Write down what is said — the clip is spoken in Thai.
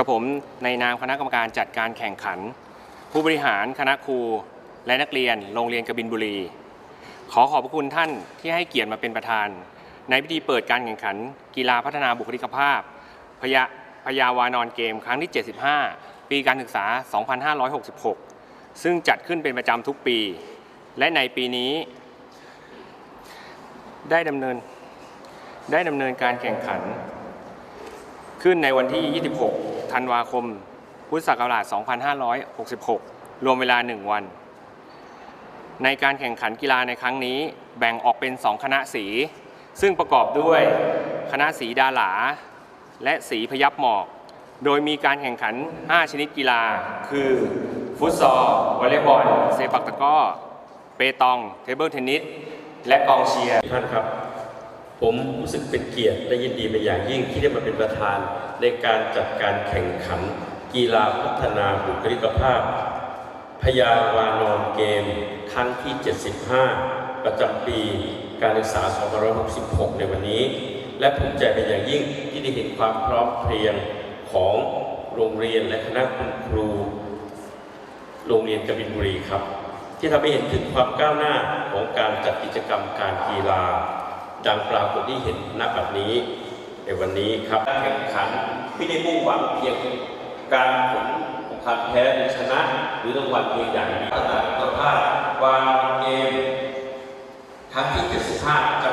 กับผมในนามคณะกรรมการจัดการแข่งขัน ผู้บริหารคณะครู และนักเรียนโรงเรียนกบินบุรี ขอขอบพระคุณท่านที่ให้เกียรติมาเป็นประธาน ในพิธีเปิดการแข่งขัน กีฬาพัฒนาบุคลิกภาพพยาพยาวานอนเกม ครั้งที่ 75 ปีการศึกษา 2566 ซึ่งจัดขึ้นเป็นประจำทุกปี และในปีนี้ ได้ดำเนินได้ดำเนินการแข่งขัน ขึ้นในวันที่ 26 ธันวาคม พุทธศักราช 2566 รวมเวลา 1 วัน ในการแข่งขันกีฬาในครั้งนี้แบ่งออกเป็น 2 คณะสี ซึ่งประกอบด้วยคณะสีดาหลา และสีพยับหมอก โดยมีการแข่งขัน 5 ชนิดกีฬา คือ ฟุตซอลวอลเลย์บอลเซปักตะก้อ เปตอง เทเบิลเทนนิส และกองเชียร์ท่านครับ ผมรู้สึกเป็นเกียรติและยินดีเป็นอย่างยิ่งที่ได้มาเป็นประธานในการจัดการแข่งขัน กีฬาพัฒนาบุคลิกภาพ พยาวานอนเกม ครั้งที่ 75 ประจำปีการศึกษา 2566 ในวันนี้ และภูมิใจเป็นอย่างยิ่งที่ได้เห็นความพร้อมเพรียงของโรงเรียนและคณะคุณครู โรงเรียนกบินบุรีครับ ที่ทำให้เห็นถึงความก้าวหน้าของการจัดกิจกรรมการกีฬา ดังปรากฏที่เห็นณบัดนี้ในวันนี้ครับการแข่งขันไม่ได้มุ่งหวังเพียงการผลของการแพ้ชนะ หรือรางวัลเพียงอย่างเดียวพัฒนคุณภาพวางเกมครั้งที่75จะ